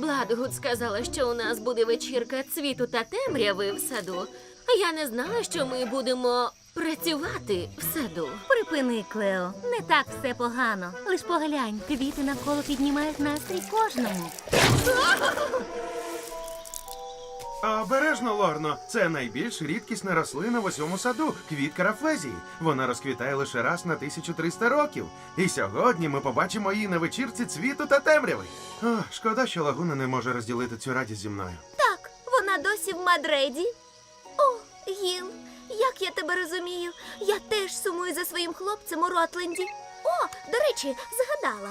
Бладгуд сказала, що у нас буде вечірка цвіту та темряви в саду, А я не знала, що ми будемо працювати в саду. Припини, Клео, не так все погано. Лиш поглянь, квіти навколо піднімають настрій кожному. Обережно, Лорно, це найбільш рідкісна рослина в усьому саду квітка рафлезії. Вона розквітає лише раз на 1300 років. І сьогодні ми побачимо її на вечірці цвіту та темряви. О, шкода, що лагуна не може розділити цю радість зі мною. Так, вона досі в Мадреді. О, Гіл, як я тебе розумію, я теж сумую за своїм хлопцем у Ротленді. О, до речі, згадала.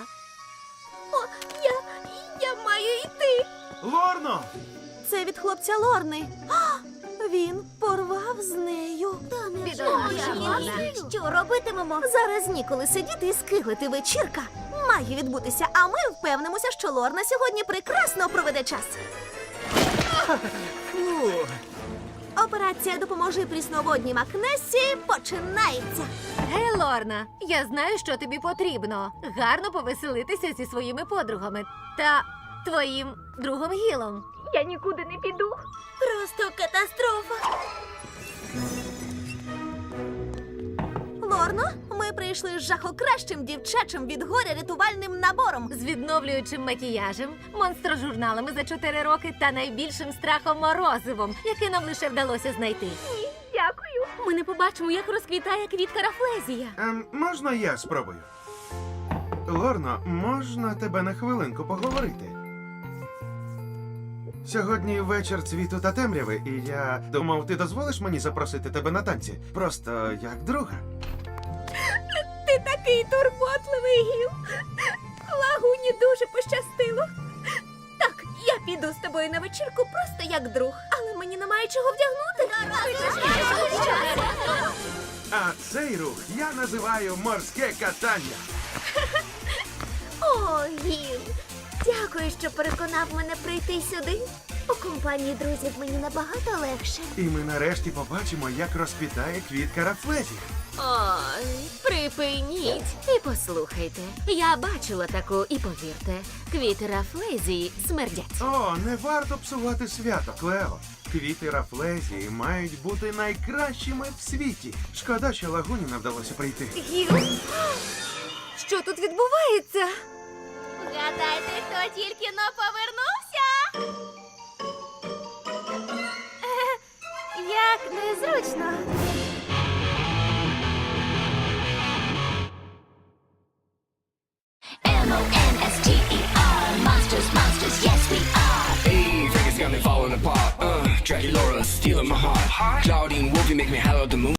О, я, я маю йти. Лорно! Це від хлопця Лорни. А, він порвав з нею. Та Що робитимемо? Зараз ніколи сидіти і скиглити вечірка. Має відбутися, а ми впевнимося, що Лорна сьогодні прекрасно проведе час. Операція допоможи прісноводній Макнесі починається. Гей, Лорна, я знаю, що тобі потрібно. Гарно повеселитися зі своїми подругами та твоїм другом Гілом. Я нікуди не піду. Просто катастрофа. Лорно, ми прийшли з жахокращим дівчачим від горя рятувальним набором. З відновлюючим макіяжем, монстрожурналами за 4 роки та найбільшим страхом морозивом, який нам лише вдалося знайти. Дякую. Ми не побачимо, як розквітає квітка рафлезія. Ем, можна я спробую? Лорно, можна тебе на хвилинку поговорити? Сьогодні вечір цвіту та темряви, і я думав, ти дозволиш мені запросити тебе на танці? Просто як друга. Ти такий турботливий гіл. Лагуні дуже пощастило. Так, я піду з тобою на вечірку просто як друг, але мені немає чого вдягнути. А цей рух я називаю морське катання. О, Гіл, дякую, що переконав мене прийти сюди. У компанії друзів мені набагато легше. І ми нарешті побачимо, як розквітає квітка рафлезії. Ой, припиніть і послухайте. Я бачила таку, і повірте, квіти рафлезії смердять. О, не варто псувати свято, Клео. Квіти рафлезії мають бути найкращими в світі. Шкода, що лагуні не вдалося прийти. Гіл! Що тут відбувається? Гадайте, хто тільки но повернувся? Як незручно. M-O-N-S-T-E-R Monsters, monsters, yes we are Hey, Vegas got me falling apart. Uh, Dracula, stealing my heart. Claudine Wolfie make me holler at the moon.